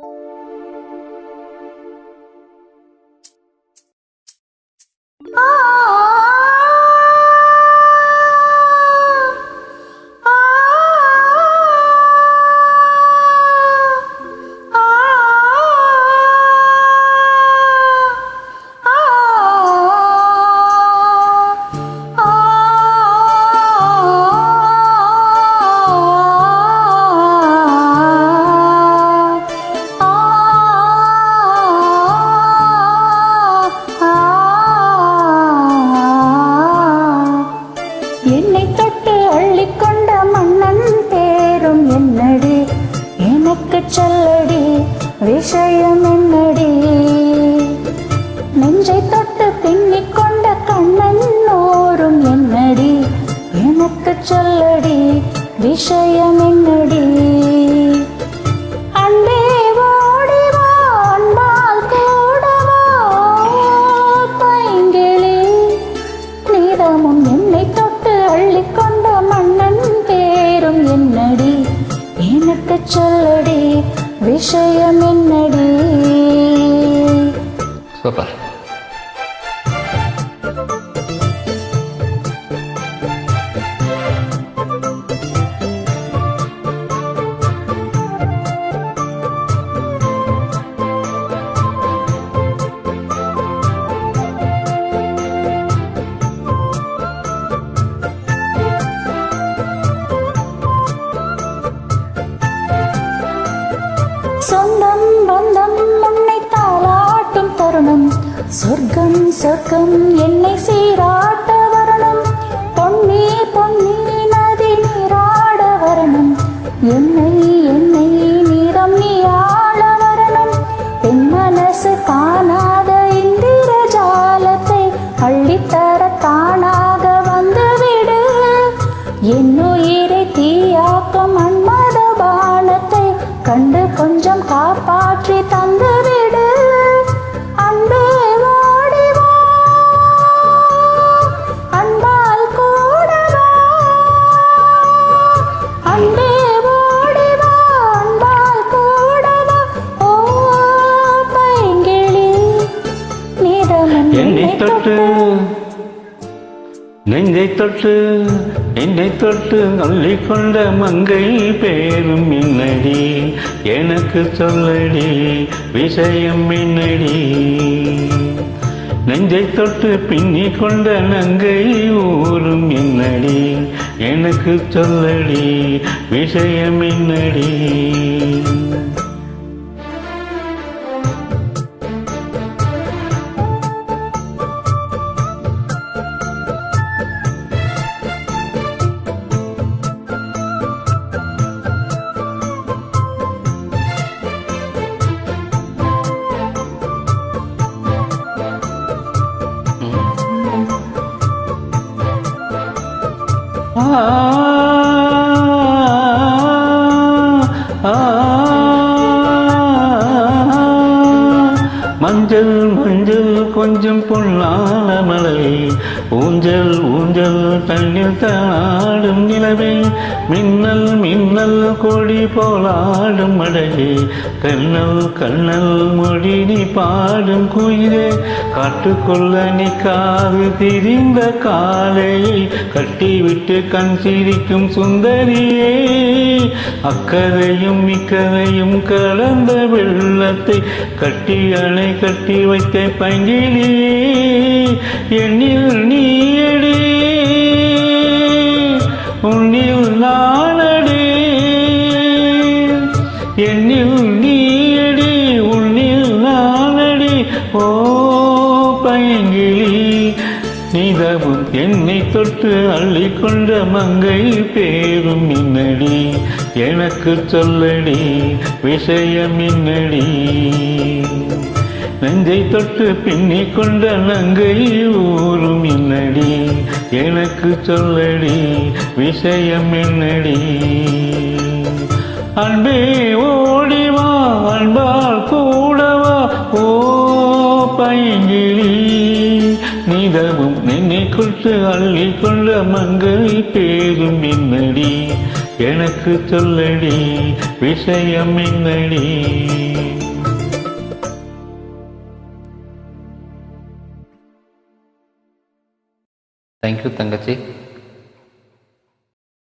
என்னை விஷயம் என்னடி? நெஞ்சை தொட்டு பின்னிக் கொண்ட கண்ணன் ஓரும் என்னடி? எனக்கு சொல்லடி விஷயம் என்னடி? சொல்லடி விஷயம் என்னடி சூப்பர். சொர்க்கம் சொர்க்கம் என்னை சீராட்ட வரணும். பொன்னி பொன்னி நதி நீராட வரணும். என்னை என்னை நிறம் நீ ஆள வரணும். என் மனசு காணாத இந்திர ஜாலத்தை அள்ளித்தர தானாக வந்துவிடு. என் உயிரை தீயாக்கும் அன்மத பானத்தை கண்டு கொஞ்சம் காப்பாற்றி தந்துவிடு. தொட்டு நெஞ்சை தொட்டு என்னை தொட்டு அள்ளிக்கொண்ட மங்கை பேரும் மின்னடி. எனக்கு சொல்லடி விஷயம் மின்னடி. நெஞ்சை தொட்டு பின்னி கொண்ட நங்கை ஊரும் என்னடி எனக்கு சொல்லடி விஷயம் என்னடி ah. மஞ்சள் கொஞ்சம் பொன்னான மலை ஊஞ்சல் ஊஞ்சல் தண்ணில் தாடும் நிலவே. மின்னல் மின்னல் கொடி போலாடும் மழையே கண்ணல் கண்ணல் மொழி நீ பாடும் குயிலே. காட்டுக்குள்ள நீ காது திரிந்த காலையை கட்டிவிட்டு கண் சிரிக்கும் சுந்தரியே. அக்கதையும் இக்கதையும் கலந்த வெள்ளத்தை கட்டி அணை கட்டி வைத்த பங்கிலியே எண்ணில் நீயடி உன்னில் நானடி எண்ணில் நீயடி உன்னில் நானடி ஓ பங்கிலி நீதமும் என்னை தொட்டு அள்ளிக்கொண்ட மங்கை பேரும் மின்னடி எனக்கு சொல்லடி விஷயம் மின்னடி நெஞ்சை தொட்டு பின்னி கொண்ட நங்கை ஊரும் என்னடி? எனக்கு சொல்லடி விஷயம் என்னடி? அன்பே ஓடிவா அன்பால் கூடவா ஓ பைங்கிழி. நிதமும் நின்னை கொண்டு அள்ளி கொண்ட மங்கை பேரும் என்னடி? எனக்கு சொல்லடி விஷயம் என்னடி? Thank you, Tangachi.